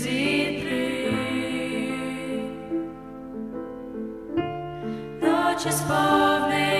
зітри, ночі сповни.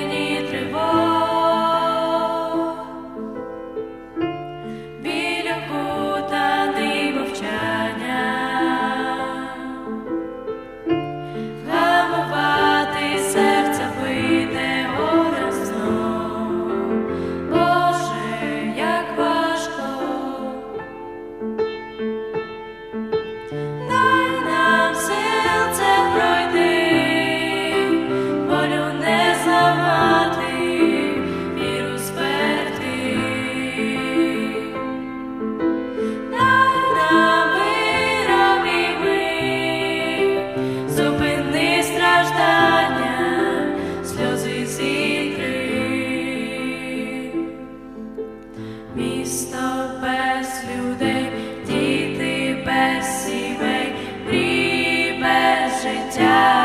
місто без людей, діти без сімей, мрій без життя.